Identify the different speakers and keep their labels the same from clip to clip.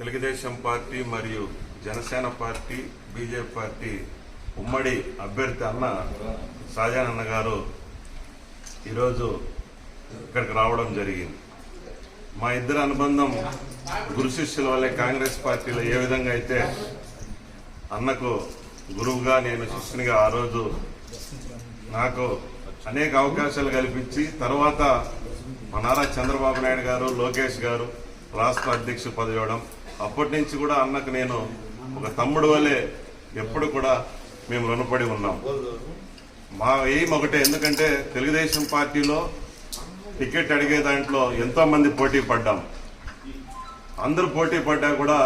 Speaker 1: Telugu Desam party మరియు Janasena party BJP party ఉమ్మడి అభ్యర్థి అన్న షాజాన్ గారు ఈరోజు ఇక్కడికి రావడం జరిగింది. మా ఇద్దరి అనుబంధం గురు శిష్యుల వల్లే కాంగ్రెస్ పార్టీలో ఏ విధంగా అయితే అన్నకు గురువుగా నేను శిష్యునిగా ఆ రోజు నాకు అనేక అవకాశాలు కల్పించి తర్వాత మా నారా చంద్రబాబు నాయుడు గారు లోకేష్ గారు రాష్ట్ర అధ్యక్షుడు పదవి ఇవ్వడం అప్పటి నుంచి కూడా అన్నకు నేను ఒక తమ్ముడు వల్లే ఎప్పుడు కూడా మేము రుణపడి ఉన్నాం. మా ఎయిమ్ ఒకటే ఎందుకంటే తెలుగుదేశం పార్టీలో టికెట్ అడిగే దాంట్లో ఎంతో మంది పోటీ పడ్డాం. అందరూ పోటీ పడ్డా కూడా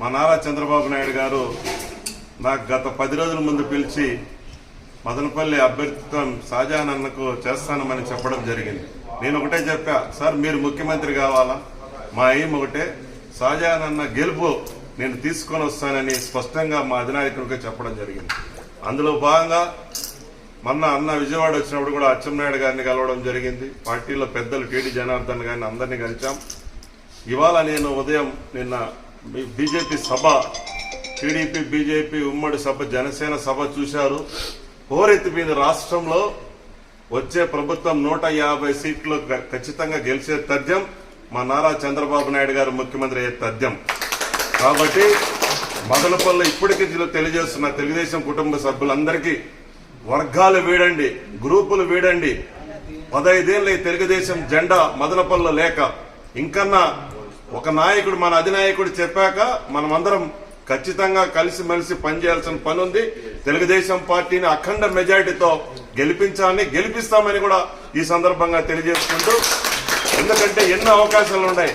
Speaker 1: మా నారా చంద్రబాబు నాయుడు గారు నాకు గత పది రోజుల ముందు పిలిచి మదనపల్లి అభ్యర్థిత్వం షాజహాన్ అన్నకు చేస్తానమని చెప్పడం జరిగింది. నేను ఒకటే చెప్పా సార్ మీరు ముఖ్యమంత్రి కావాలా? మా ఎయిమ్ ఒకటే షాజహాన్ అన్న గెలుపు నేను తీసుకొని వస్తానని స్పష్టంగా మా అధినాయకుడికి చెప్పడం జరిగింది. అందులో భాగంగా మొన్న అన్న విజయవాడ వచ్చినప్పుడు కూడా అచ్చెన్నాయుడు గారిని కలవడం జరిగింది. పార్టీలో పెద్దలు టీడీ జనార్దన్ గారిని అందరినీ కలిచాం ఇవాళ నేను ఉదయం నిన్న బీజేపీ సభ టీడీపీ బీజేపీ ఉమ్మడి సభ జనసేన సభ చూశారు. హోరెత్తిపోయింది రాష్ట్రంలో వచ్చే ప్రభుత్వం నూట యాభై సీట్లు ఖచ్చితంగా గెలిచే తథ్యం మా నారా చంద్రబాబు నాయుడు గారు ముఖ్యమంత్రి అయ్యే తథ్యం కాబట్టి మదనపల్లి ఇప్పటికీ తెలియజేస్తున్న తెలుగుదేశం కుటుంబ సభ్యులందరికీ వర్గాలు వీడండి గ్రూపులు వీడండి. పదైదేళ్ళ ఈ తెలుగుదేశం జెండా మదనపల్లిలో లేక ఇంకన్నా ఒక నాయకుడు మన అధినాయకుడు చెప్పాక మనమందరం ఖచ్చితంగా కలిసిమెలిసి పనిచేయాల్సిన పని ఉంది తెలుగుదేశం పార్టీని అఖండ మెజారిటీతో గెలిపించాలని గెలిపిస్తామని కూడా ఈ సందర్భంగా తెలియజేసుకుంటూ ఎందుకంటే ఎన్నో అవకాశాలు ఉన్నాయి.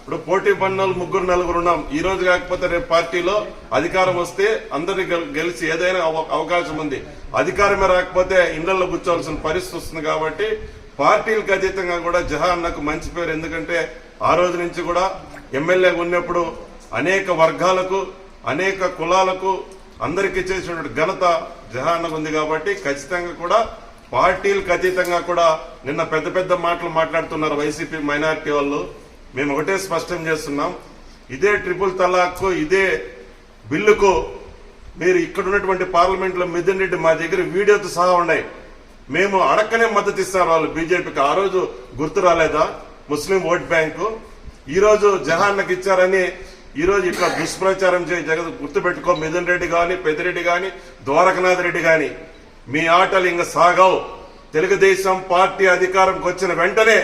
Speaker 1: ఇప్పుడు పోటీ పన్నులు ముగ్గురు నలుగురు ఉన్నాం. ఈ రోజు కాకపోతే రేపు పార్టీలో అధికారం వస్తే అందరిని గెలిచి ఏదైనా అవ- అవకాశం ఉంది. అధికారమే రాకపోతే ఇళ్ళలో కూర్చోవలసిన పరిస్థితి వస్తుంది కాబట్టి పార్టీలకు అతీతంగా కూడా జహాన్ నాకు మంచి పేరు. ఎందుకంటే ఆ రోజు నుంచి కూడా ఎమ్మెల్యేగా ఉన్నప్పుడు అనేక వర్గాలకు అనేక కులాలకు అందరికీ చేసినటువంటి ఘనత జహాన్నకు ఉంది కాబట్టి ఖచ్చితంగా కూడా పార్టీలకు అతీతంగా కూడా నిన్న పెద్ద పెద్ద మాటలు మాట్లాడుతున్నారు వైసీపీ మైనారిటీ వాళ్ళు. మేము ఒకటే స్పష్టం చేస్తున్నాం. ఇదే ట్రిపుల్ తలాక్ ఇదే బిల్లుకు మీరు ఇక్కడ ఉన్నటువంటి పార్లమెంట్లో మిథున్ రెడ్డి మా దగ్గర వీడియోతో సహా ఉన్నాయి. మేము అడక్కనే మద్దతు ఇస్తారు వాళ్ళు బీజేపీకి. ఆ రోజు గుర్తు రాలేదా? ముస్లిం ఓట్ బ్యాంకు. ఈరోజు జహాన్నకి ఇచ్చారని ఈరోజు ఇట్లా ఇక్కడ దుష్ప్రచారం చేయ జగన్ గుర్తుపెట్టుకో. మిథున్ రెడ్డి కానీ పెద్దిరెడ్డి కానీ ద్వారకనాథ్ రెడ్డి కానీ మీ ఆటలు ఇంక సాగవు. తెలుగుదేశం పార్టీ అధికారంకి వచ్చిన వెంటనే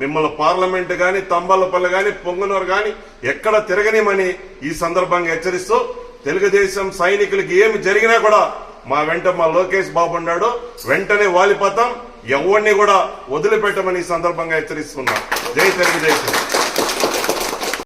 Speaker 1: మిమ్మల్ని పార్లమెంట్ కానీ తంబాలపల్లి కానీ పొంగునూరు కానీ ఎక్కడ తిరగనిమని ఈ సందర్భంగా హెచ్చరిస్తూ తెలుగుదేశం సైనికులకి ఏమి జరిగినా కూడా మా వెంట మా లోకేష్ బాబు ఉన్నాడు. వెంటనే వాలిపోతాం. ఎవరిని కూడా వదిలిపెట్టమని ఈ సందర్భంగా హెచ్చరిస్తున్నాం. జై తెలుగుదేశం.